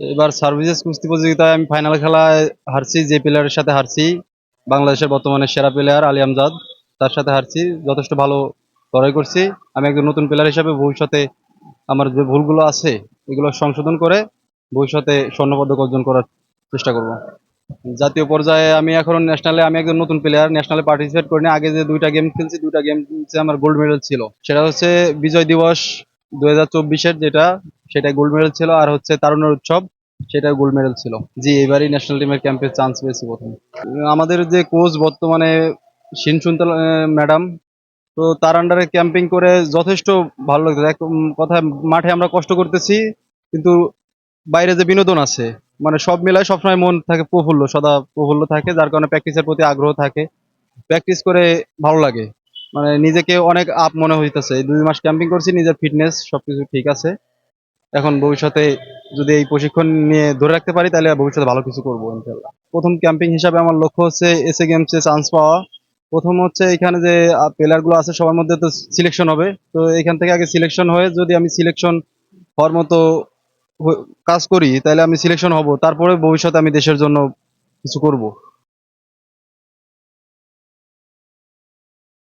এবার সার্ভিসেস কুস্তি প্রতিযোগিতায় আমি ফাইনাল খেলায় হারছি, যে প্লেয়ারের সাথে হারছি, বাংলাদেশের বর্তমানে সেরা প্লেয়ার আলী আমজাদ, তার সাথে হারছি, যথেষ্ট ভালো লড়াই করছি। আমি একজন নতুন প্লেয়ার হিসাবে ভবিষ্যতে আমার যে ভুলগুলো আছে, এগুলো সংশোধন করে ভবিষ্যতে স্বর্ণপদক অর্জন করার চেষ্টা করব। জাতীয় পর্যায়ে আমি এখন ন্যাশনালে আমি একজন নতুন প্লেয়ার ন্যাশনালে পার্টিসিপেট করিনি। আগে যে দুইটা গেম খেলছি, দুইটা গেম আমার গোল্ড মেডেল ছিল। সেটা হচ্ছে বিজয় দিবস দুই হাজার চব্বিশের, যেটা সেটা গোল্ড মেডেল ছিল আর হচ্ছে তারুণ্যের উৎসব সেটা গোল্ড মেডেল ছিল। জি, এবারই ন্যাশনাল টিমের ক্যাম্পে চান্স পেয়েছি প্রথম। আমাদের যে কোচ বর্তমানে শিন সুন্তল ম্যাডাম তো তার আন্ডারে ক্যাম্পিং করে যথেষ্ট ভালো লাগছে। এক কথা, মাঠে আমরা কষ্ট করতেছি, কিন্তু বাইরে যে বিনোদন আছে মানে সব মিলায় সবসময় মন থাকে প্রফুল্ল, সদা প্রফুল্ল থাকে, যার কারণে প্র্যাকটিসের প্রতি আগ্রহ থাকে। প্র্যাকটিস করে ভালো লাগে। মানে নিজেকে অনেক আপ মনে হইতেছে। দুই মাস ক্যাম্পিং করছি, নিজের ফিটনেস সবকিছু ঠিক আছে। এখন ভবিষ্যতে যদি এই প্রশিক্ষণ নিয়ে ধরে রাখতে পারি, তাহলে ভবিষ্যতে ভালো কিছু করব ইনশাল্লাহ প্রথম ক্যাম্পিং হিসাবে আমার লক্ষ্য হচ্ছে এসএ গেমসে চান্স পাওয়া। প্রথম হচ্ছে এখানে যে প্লেয়ারগুলো আছে, সবার মধ্যে তো সিলেকশন হবে। তো এখান থেকে আগে সিলেকশন হয়ে যদি আমি সিলেকশন হওয়ার মতো কাজ করি, তাহলে আমি সিলেকশন হব। তারপরে ভবিষ্যতে আমি দেশের জন্য কিছু করব।